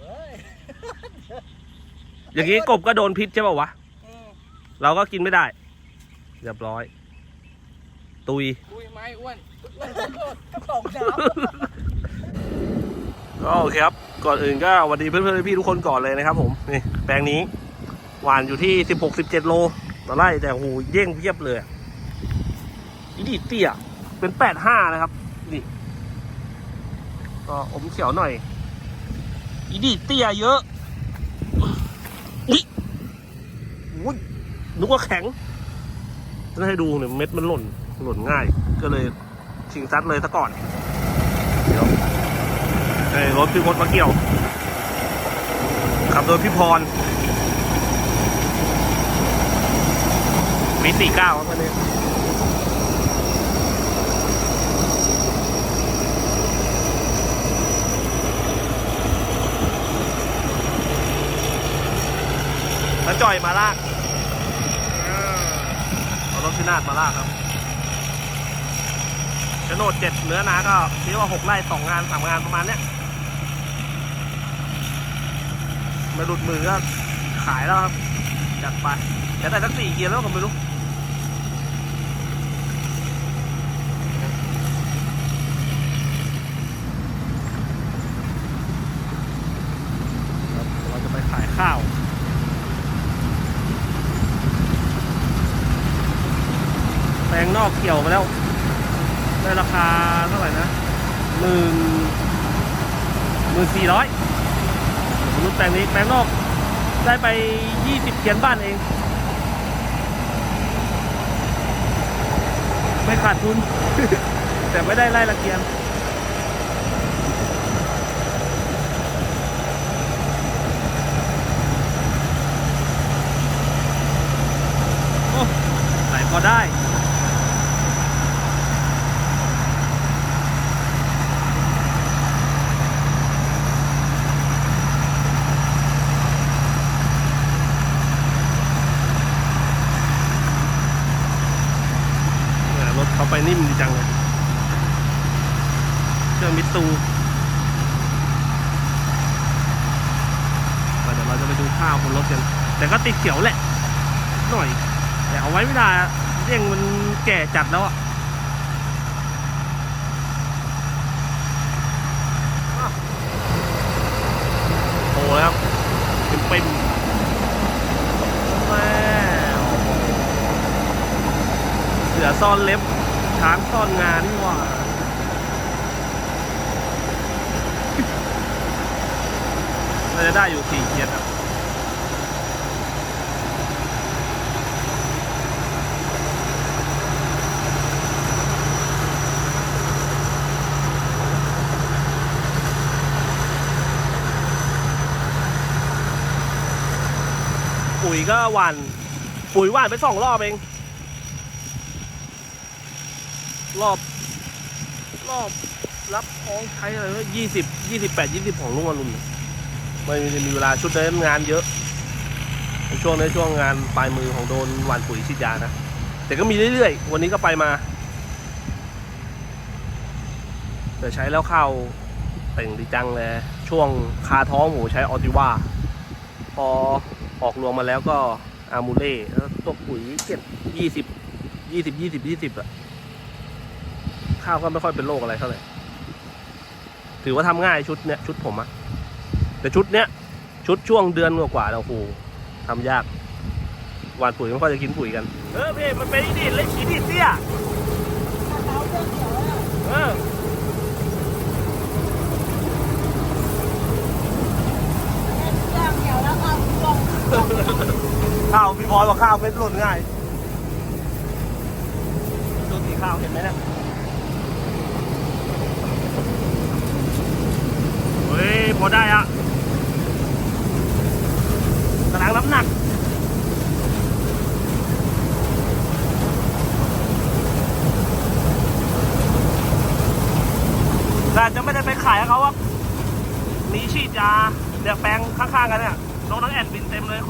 เฮ้ยอย่างนี้กบก็โดนพิษใช่ป่าวะอืมเราก็กินไม่ได้ เรียบร้อย ตุย อุ้ยไม้อ้วนสองน้ก็โอเคครับ ก่อนอื่นก็สวัสดีเพื่อนๆพี่ๆทุกคนก่อนเลยนะครับผม นี่แปลงนี้ หวานอยู่ที่สิบหกสิบเจ็ดโลต่อไร่แต่โหเย่งเพียบเลยอะอีดีเตี้ย เป็นแปดห้านะครับ นี่ ก็อมเขียวหน่อย อีดีเตี้ยเยอะอุ้ยอุ้ยนึกว่าแข็งจะให้ดูเนี่ยเม็ดมันหล่น หล่นง่าย ก็เลยชิงซัดเลยซะก่อน เดี๋ยวเอ้ยรถพี่พศมาเกี่ยว ขับโดยพี่พรมีสี่เก้าครับคันนี้ แล้วจ่อยมาลากเอารถพินาศมาลากครับโฉนดเจ็ดเนื้อนาก็คิดว่าหกไร่สองงานสามงานประมาณเนี้ยม่หลุดมือก็ขายแล้วครับจัดไปจะได้สักสี่เกียร์แล้วก็ไม่รู้เราจะไปขายข้าว แปลง นอกเกี่ยวมาแล้วได้ราคาเท่าไหร่นะหมื่นหมื่นสี่ร้อยรุ่นแปลงนี้แปลงนอกได้ไปยี่สิบเขียนบ้านเอง ไม่ขาดทุน แต่ไม่ได้ไล่ละเกียน โอ้ไหนพอได้ เนี่ยรถเขาไปนิ่มดีจังเลยเครื่องมิตซู เราจะไปดูข้าวบนรถกัน แต่ก็ติดเขียวแหละ หน่อย แต่เอาไว้ไม่ได้เร่งมันแก่จัดแล้วอะอ้โอ้แล้วเป็นเป็นแม่เสือซ่อนเล็บช้างซ่อนงานนี่หว่าน่าจะได้อยู่สี่เกียร์อะ ยก็หวานปุ๋ยหวานไปสองรอบเอง รอบ รอบรับของใช้อะไรยี่สิบยี่สิบแปดยี่สิบของลุงอรุณไม่มีเวลาชุดเดินงานเยอะช่วงในช่วงงานปลายมือของโดนหวานปุ๋ยฉีดยานะ แต่ก็มีเรื่อยๆ วันนี้ก็ไปมา แต่ใช้แล้วเข้าเต่งดีจังเลย ช่วงคาท้องหมูใช้ออติว่าพอ ออกรวมมาแล้วก็อามูเล่แล้วตัวปุ๋ยเจ็ดยี่สิบยี่สิบยี่สิบยี่สิบอะข้าวก็ไม่ค่อยเป็นโรคอะไรเท่าไหร่ถือว่าทำง่ายชุดเนี้ยชุดผมอะแต่ชุดเนี้ยชุดช่วงเดือนกว่าๆแล้วโอ้โหทำยากหวานปุ๋ยไม่ค่อยจะกินปุ๋ยกัน เออพี่มันเป็นอีดิเล็กอีดิเตี้ยเออ ข้าวพี่บอยบอกข้าวเป็นหล่นง่ายดูสีข้าวเห็นไหมเนี่ยเฮ้ยพอได้อะตารางน้ำหนัก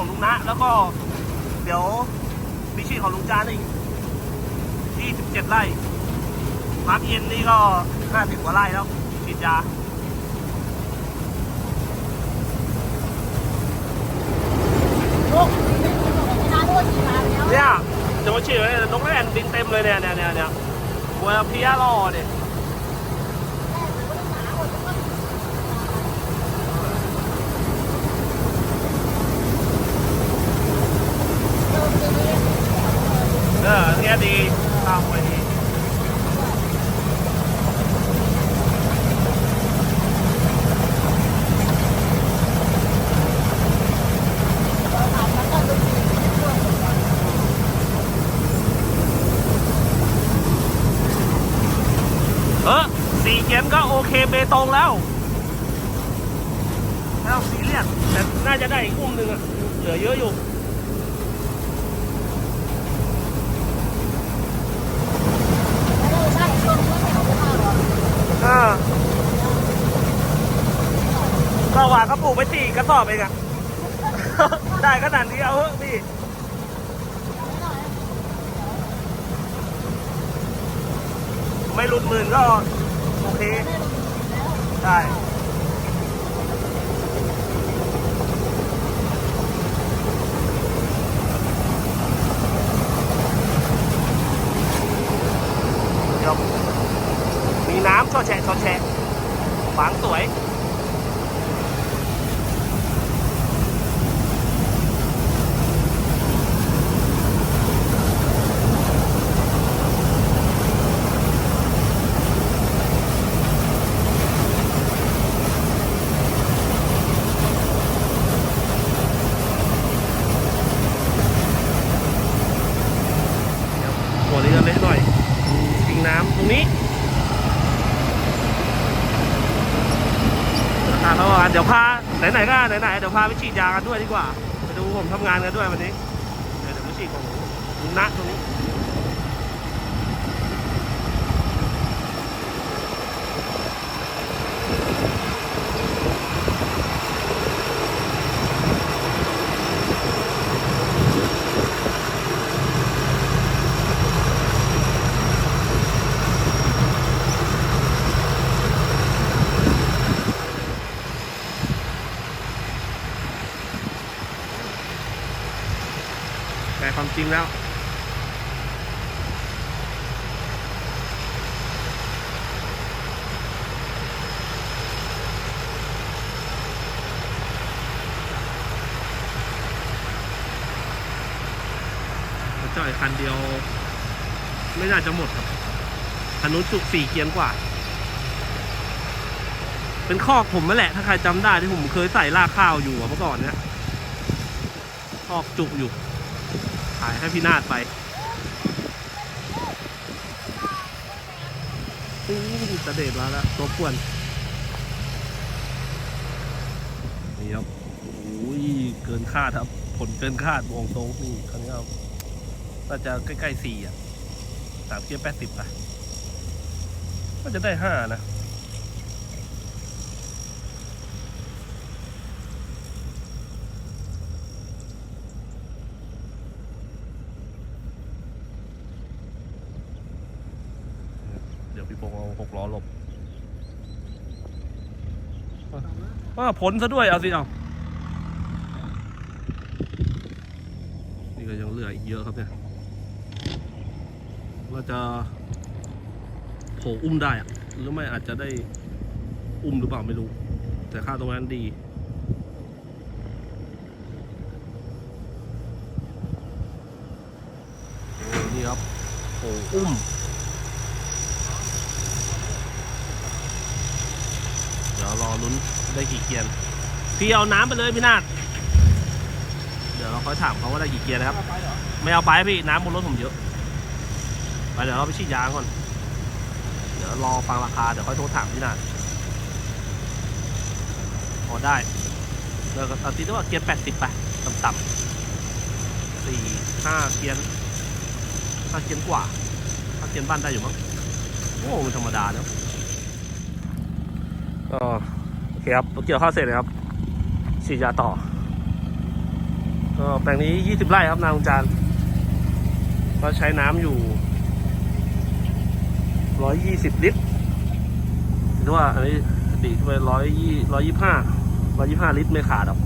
ของลุงนะ แล้วก็เดี๋ยวมีชื่อของลุงจานอีกยี่สิบเจ็ดไร่มาร์กเอ็นนี่ก็ห้าสิบกว่าไร่แล้วฉีดยาเนี่ยจะมาฉีอเลยนกแอ่นบินเต็มเลยเนี่ยเนี่ยเนี่ยเนี่ยวัวเพี้ยรอเนี่ย นี่ยดีตามไปดีเออสี่เกียนก็โอเคเบตงแล้วแล้วซีเรียสแต่น่าจะได้อีกอุ้มหนึ่งอะเหลือเยอะอยู่ อ่าก็หวานก็ปลูกไปสี่กระสอบเองอะ ได้ขนาดนี้เอาเถอะพี่ ไม่หลุดหมื่นก็โอเค ได้ เดี๋ยวมีน้ำช อแชะชอแชะฝางสวย หัวเรือเล็กหน่อยทิ้งน้ำตรงนี้ราคาเท่า กันเดี๋ยวพาไหนๆก็ไหนๆเดี๋ยวพาไปฉีดยากันด้วยดีกว่าไปดูผมทำงานกันด้วยวันนี้เดี๋ยวเดี๋ยวไปฉีดของณตรงนี้ ความจริงแล้วรถจ่อยคันเดียว ไม่น่าจะหมดครับคันนู้นจุกสี่เกียนกว่า เป็นคอกผมนั่นแหละ ถ้าใครจำได้ที่ผมเคยใส่ลากข้าวอยู่อะเมื่อก่อนเนี้ยคอกจุกอยู่ ขายให้พี่นาดไปอู้ตะเด็ดมาแล้วตัวป่วนนี่ครับโอ้ยเกินคาดครับ ผลเกินคาดวงตรงนี่คันนี้ครับน่าจะใกล้ๆสี่อะสามเกียร์แปดสิบอะก็จะได้ห้านะ เดี๋ยวพี่พงษ์เอา หกล้อหลบว่าผลซะด้วยเอาสิเอานี่ก็ยังเหลืออีกเยอะครับเนี่ยว่าจะโผล่อุ้มได้หรือไม่อาจจะได้อุ้มหรือเปล่าไม่รู้ แต่ค่าตรงนั้นดีโอ้นี่ครับโผล่อุ้ม เดี๋ยวร อลุ้นได้กี่เกียนพี่เอาน้ำไปเลยพี่นาดเดี๋ยวเราค่อยถามเขาว่าได้กี่เกียนนะครับ ไม่เอาไปพี่น้ำบนรถผมเยอะ ไปเดี๋ยวเราไปฉีดยางก่อน เดี๋ยวรอฟังราคาเดี๋ยวค่อยโทรถามพี่นาดพอได้เดี๋ยวเอาตีได้ว่าเกียร์แปดสิบไปต่ำๆสี่ห้าเกียร์ห้าเกียร์กว่าห้าเกียร์บ้านได้อยู่มั้งโอ้มันธรรมดาเนอะก็โอ เคครับเกี่ยวข้าวเสร็จเลยครับฉีดยาต่อก็แปลงนี้ 20 ไร่ครับนาลุงจานก็ใช้น้ำอยู่ 120 ลิตรหรือว่าอันนี้ดีไปร้อยยี่ร้อยยี่ห้าร้อยยี่ห้าลิตรไม่ขาดหรอก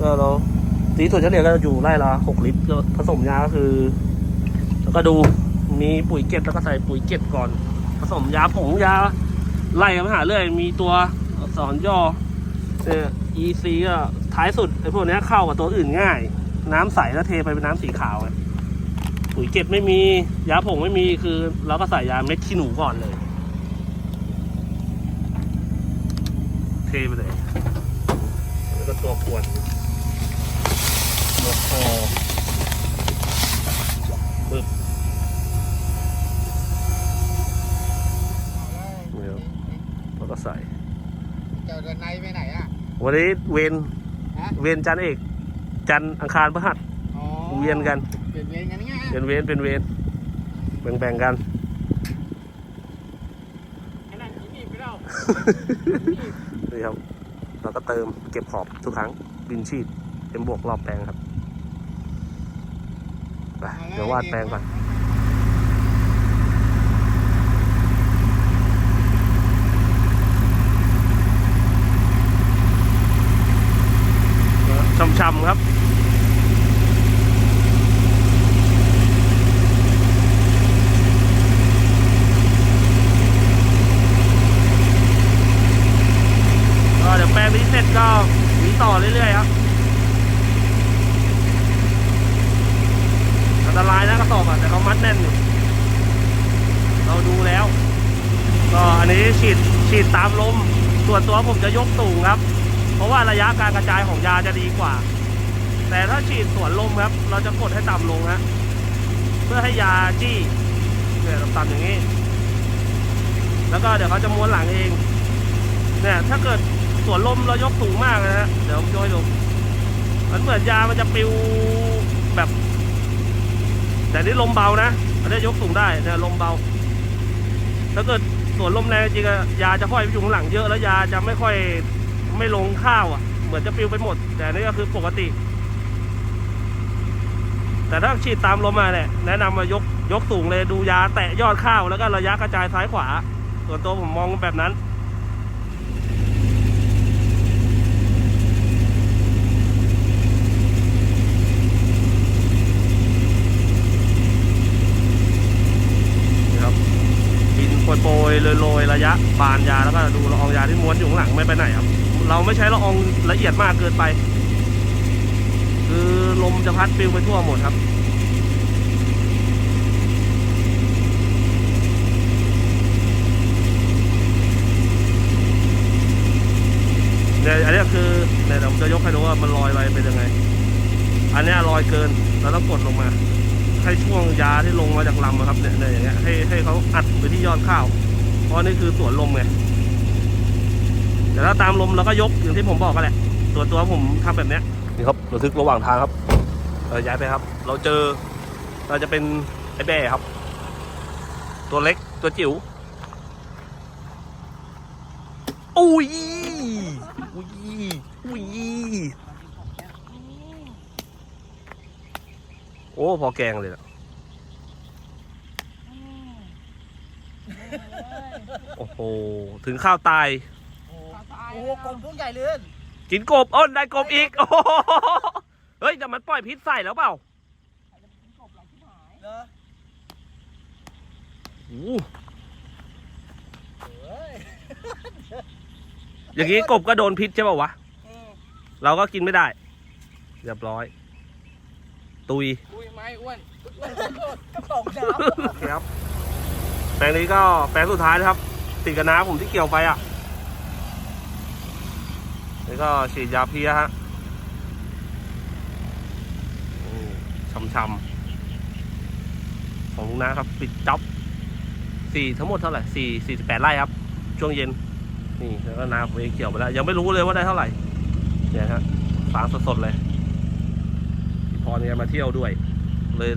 ก็เราตีถั่วนเฉลี่ยก็อยู่ไร่ละ6ลิตรก็ผสมยาก็คือ แล้วก็ดูมีปุ๋ยเก็ดแล้วก็ใส่ปุ๋ยเก็ดก่อน ผสมยาผงยาไล่กันมาหาเรื่อยมีตัว อักษรย่อเนี่ย EC ก็ท้ายสุดไอ้พวกเนี้ยเข้ากับตัวอื่นง่าย น้ำใสแล้วเทไปเป็นน้ำสีขาวไงปุ๋ยเก็ดไม่มี ยาผงไม่มีคือเราก็ใส่ยาเม็ดขี้หนูก่อนเลย เทไปเลยแล้วก็ตัวขวดตัวคอ วันนี้เวนฮะเวนจันทร์เอก จันทร์อังคารพฤหัสอ๋อเวียนกัน เปลี่ยนเวียนกันนี่ไงเป็นเวนเป็นเวนแบ่งๆกัน ไอ้นั่นอีนี่ไปแล้วนี่ครับเราก็เติมเก็บขอบทุกครั้งบินชีดเป็นบวกรอบแปลงครับไปเดี๋ยววาดแปลงก่อน ช่ำครับ ก็เดี๋ยวแปลงนี้เสร็จก็หวีต่อเรื่อยๆครับ อันตรายนะกระสอบอะแต่เขามัดแน่นอยู่เราดูแล้ว ก็อันนี้ฉีดฉีดตามลมส่วนตัวผมจะยกสูงครับ เพราะว่าระยะการกระจายของยาจะดีกว่า แต่ถ้าฉีดสวนลมครับ เราจะกดให้ต่ำลงฮะเพื่อให้ยาจี้เนี่ยต่ำๆอย่างนี้ แล้วก็เดี๋ยวเขาจะม้วนหลังเอง เนี่ย ถ้าเกิดสวนลมเรายกสูงมากนะฮะเดี๋ยวผมโยให้ดูมันเหมือนยามันจะปิวแบบ แต่นี่ลมเบานะอันนี้ยกสูงได้เนี่ยลมเบา ถ้าเกิดสวนลมแรงจริงๆอะยาจะค่อยอยู่ข้างหลังเยอะแล้วยาจะไม่ค่อยไม่ลงข้าวอะ เหมือนจะปิวไปหมด แต่นี่ก็คือปกติ แต่ถ้าฉีดตามลมมาเนี่ยแนะนำมายกยกสูงเลยดูยาแตะยอดข้าวแล้วก็ระยะกระจายซ้ายขวา ส่วนตัวผมมองแบบนั้นนะครับบินโปรยโรยระยะบานยาแล้วก็ดูละอองยาที่ม้วนอยู่ข้างหลังไม่ไปไหนครับ เราไม่ใช้ละอองละเอียดมากเกินไป คือ ลมจะพัดปลิวไปทั่วหมดครับเนี่ยอันนี้คือเนี่ยเดี๋ยวผมจะยกให้ดูว่ามันลอยไปเป็นยังไง อันนี้ลอยเกินเราต้องกดลงมา ให้ช่วงยาที่ลงมาจากลำครับเนี่ยเนี่ยอย่างเงี้ยให้ให้เขาอัดไปที่ยอดข้าว เพราะนี่คือสวนลมไงแต่ถ้าตามลมเราก็ยกอย่างที่ผมบอกกันแหละ ตัวตัวผมทำแบบเนี้ย นี่ครับระทึกระหว่างทางครับเราย้ายไปครับ เราเจอเราจะเป็นไอ้แบ่ครับ ตัวเล็กตัวจิ๋วอุ้ยอุ้ยอุ้ยโอ้พอแกงเลยนะโอ้โห ถึงข้าวตาย โอ้โหกลมพวกใหญ่เลย กินกบอ้นได้กบอีกโอ้โหเฮ้ยแต่มันปล่อยพิษใส่แล้วเปล่าเหรอโอ้โหเฮ้ยอย่างนี้กบก็โดนพิษใช่ป่าวะ เออเราก็กินไม่ได้ เรียบร้อย ตุย อุ้ยไม้อ้วนอ้วนขอโทษกระป๋องน้โอเคครับแปลงนี้ก็แปลงสุดท้ายนะครับ ติดกับน้าผมที่เกี่ยวไปอะ นี่ก็ฉีดยาเพลียฮะช่ำๆของลุงน้าครับ ปิดจ็อบสี่ทั้งหมดเท่าไหร่สี่สี่สิบแปดไร่ครับ ช่วงเย็น นี่แล้วก็นาผมเองเกี่ยวไปแล้ว ยังไม่รู้เลยว่าได้เท่าไหร่ เนี่ยฮะฟางสดๆเลยพี่พรเนี่ยมาเที่ยวด้วย เลย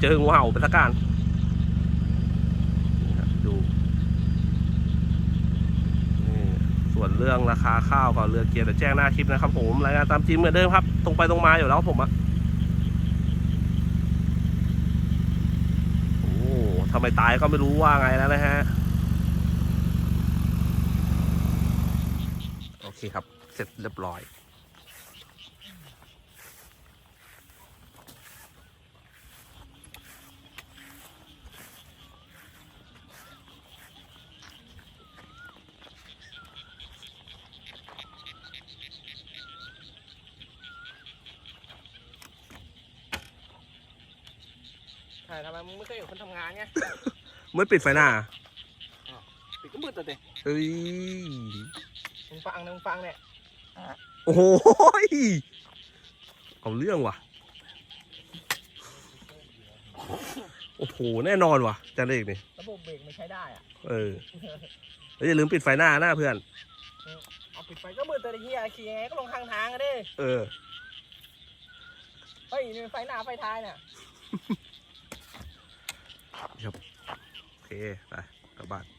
เจองูเห่าเป็นตะการนี่ครับดูนี่ ส่วนเรื่องราคาข้าวกับเรือเกียร์แต่แจ้งหน้าคลิปนะครับ ผมรายงานตามจริงเหมือนเดิมครับ ตรงไปตรงมาอยู่แล้วผมอะโอ้ทำไมตายก็ไม่รู้ว่าไงแล้วนะฮะโอเคครับ เสร็จเรียบร้อย ใช่ทำไมมึงไม่เคยเห็นคนทำงานไงไม่ปิดไฟหน้าปิดก็มืดแต่เด็กเฮ้ยมึงฟังนะมึงฟังเนี่ยโอ้โหยเอาเรื่องว่ะ โอ้โห แน่นอนว่ะจานเอกนี่ระบบเบรกไม่ใช้ได้อะ เออแล้วอย่าลืมปิดไฟหน้าหน้าเพื่อน เอาปิดไฟก็มืดแต่เฮียขี่ยังไงก็ลงข้างทางกันดิเออ เฮ้ยนี่ไฟหน้าไฟท้ายเนี่ย โอเค ไปกลับบ้าน